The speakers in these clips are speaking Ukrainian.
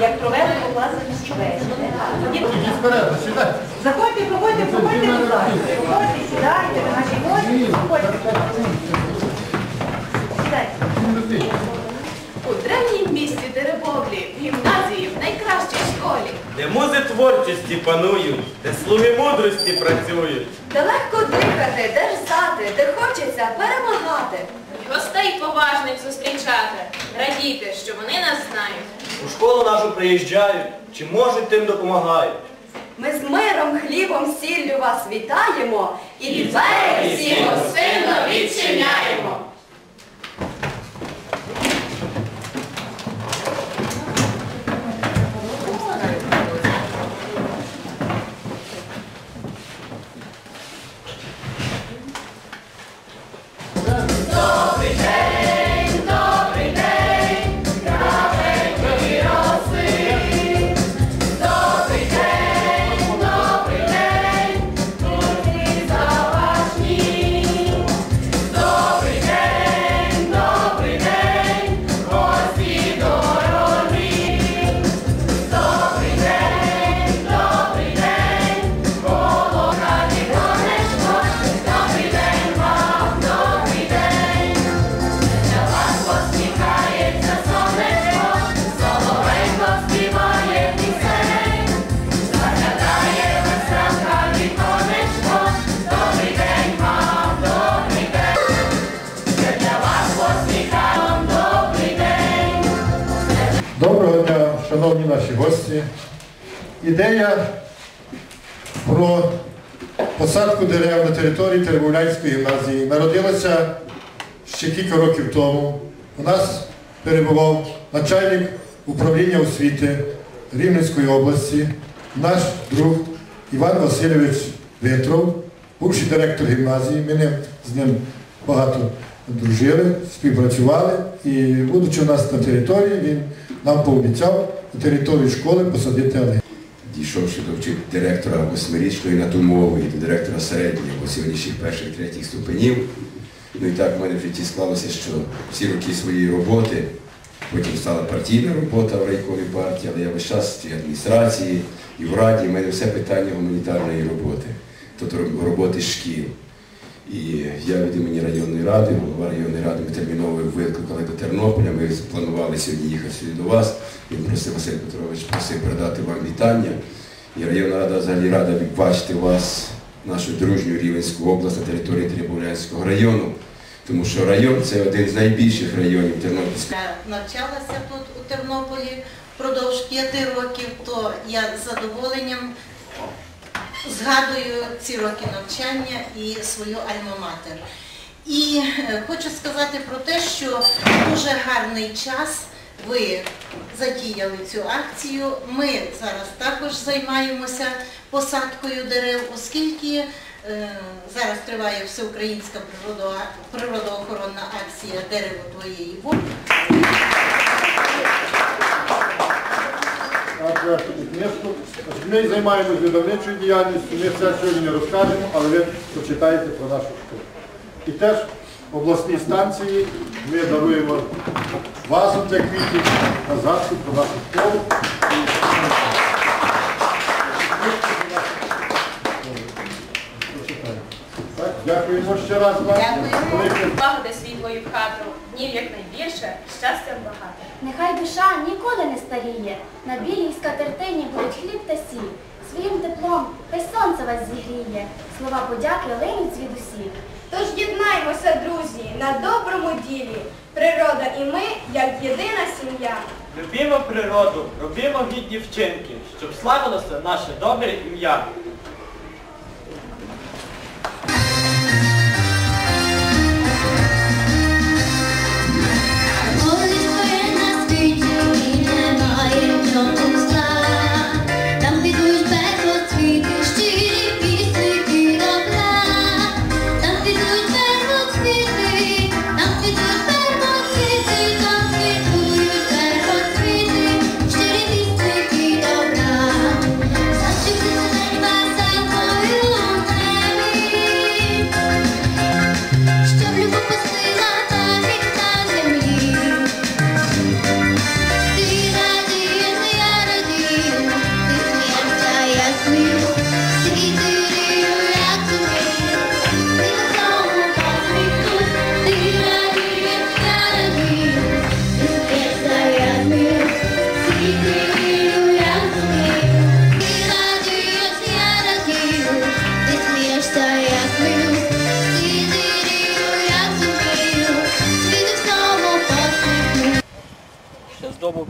Як провели покласти. Вперед. Заходьте, проходьте, проходьте, будь ласка. Проходьте, сідайте, ви наші гості, проходьте. Сідайте. У древнім місті Теребовлі, в гімназії, в найкращій школі. Де музи творчості панують, де слуги мудрості працюють. Де легко дихати, де рсати, де хочеться перемагати. Радіти, що вони нас знають. У школу нашу приїжджають, чи можуть тим допомагають. Ми з миром, хлібом, сіллю вас вітаємо і двері всі гостинно відчиняємо. Гості. Ідея про посадку дерев на території Теребовлянської гімназії народилася ще кілька років тому. У нас перебував начальник управління освіти Рівненської області, наш друг Іван Васильович Витров, бувший директор гімназії. Ми з ним багато дружили, співпрацювали і, будучи у нас на території, він нам пообіцяв на території школи посадити алею. дійшовши до директора восьмирічної на ту мову і до директора середньої або сьогоднішніх перших третіх ступенів. Ну і так в мене в житті склалося, що всі роки своєї роботи, потім стала партійна робота в райковій партії, але я весь час в адміністрації і в раді, в мене все питання гуманітарної роботи, тобто роботи шкіл. І я від імені районної ради, голова районної ради, ми терміново викликали до Тернополя. Ми планували сьогодні їхати сюди до вас. Він просив Василь Петрович просив передати вам вітання. І районна рада взагалі рада бачити вас, нашу дружню Рівенську область на території Трибулянського району. Тому що район це один з найбільших районів Тернопільської. Я навчалася тут у Тернополі впродовж п'яти років, то я з задоволенням згадую ці роки навчання і свою альма-матер. І е, хочу сказати про те, що дуже гарний час ви затіяли цю акцію. Ми зараз також займаємося посадкою дерев, оскільки е, зараз триває всеукраїнська природоохоронна акція Дерево твоєї волі. Книжку, ми займаємося видавничою діяльністю, ми все сьогодні не розкажемо, але ви почитаєте про нашу школу. І теж обласній станції ми даруємо вазу для квітів на згадку про нашу школу. Дякуємо ще раз вам. Дякуємо. Багоди світлої в хату, днів якнайбільше, щастя багато. Нехай душа ніколи не старіє, на білій скатертині будуть хліб та сіль. Своїм теплом хай сонце вас зігріє, слова подяки линуть звідусіль. Тож єднаймося, друзі, на доброму ділі. Природа і ми, як єдина сім'я. Любімо природу, робімо гідні вчинки, щоб славилося наше добре ім'я.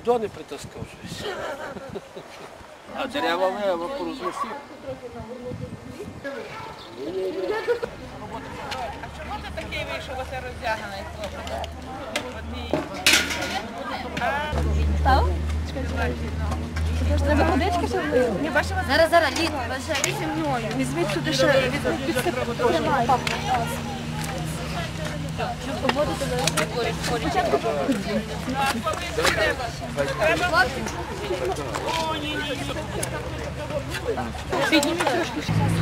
Ще з дому бідо не притаскав щось. А дерева порозмістив. Зараз, зараз, лід. Візьміть сюди ще Підніміть трошки час.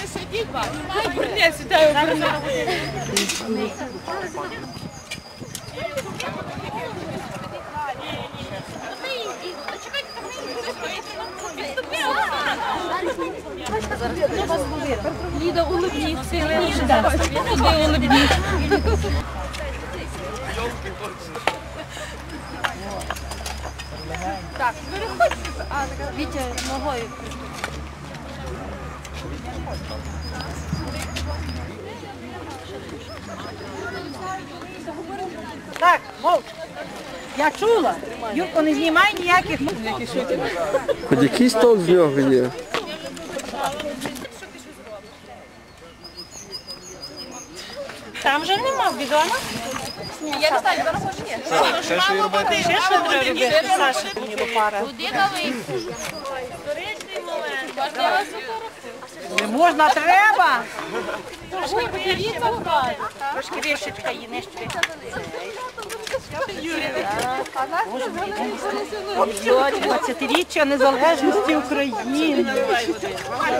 Не сидіть, бабу. Ай, бурня, сідаю, бурня. Ліда, улыбніться. Ліда, улыбніться. Так, переходьте. А, Вітя, ногою. Так, мовч. Я чула. Юрко, не знімай ніяких. Хоч якийсь толк з нього є. Там же нема бідона. Я не знаю, зараз може ні. Ще що робити? Ще що треба робити? Саша, мені лопара. Не можна, треба. Трошки вішечка її нижче. 20-річчя незалежності України.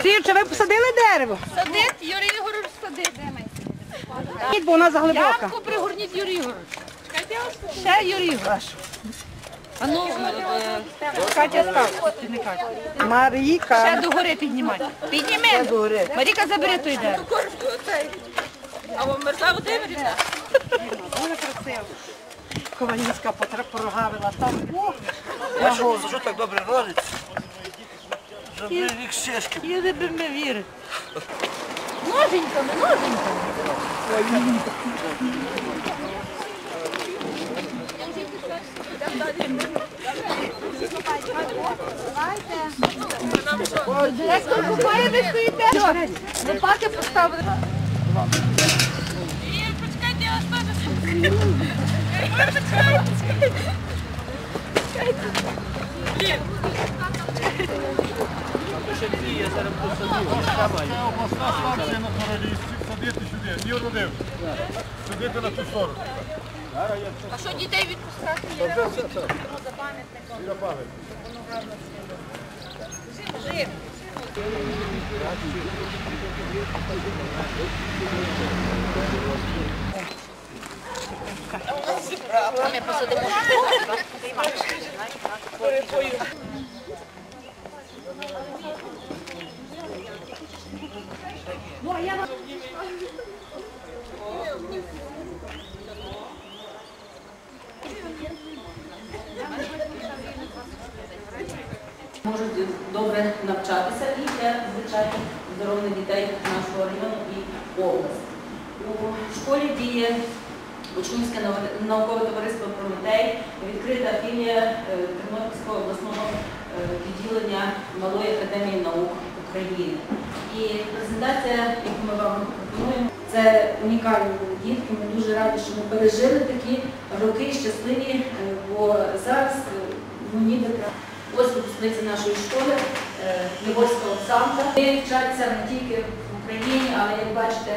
Сірче, ви посадили дерево? Садить, Юрій. Ні, бо вона заглибока. Ямку пригорніть Юрій Ігорович. Ще Юрій Ігорович. А ну, Катя став. Марійка. ще догори піднімай. Підніми. Маріка, забери той дерево. А вам мерза Володимирівна? Дуже красиво. Ковалівська прогавила там. Що так добре родить? Щоб рік шишки. Я би ми вірити. Ноженьками, ноженьками. Директор купає, ви стоїте. Лопати поставили. Почекайте, я вас теж. Почекайте. Обласна станція на Королівці, садити сюди, не родив. Садити на ту сторону. А що дітей відпускати? Можуть добре навчатися і для звичайно здорових дітей нашого району і області. У школі діє Учнівське наукове товариство Прометей, відкрита філія е, Тернопільського обласного відділення Малої академії наук України. І презентація, яку ми вам пропонуємо, це унікальні дітки. Ми дуже раді, що ми пережили такі роки щасливі, е, бо зараз е, ну, ніби Ось випускниця нашої школи е, Львовська Оксанка. Вони вчаться не тільки в Україні, але як бачите,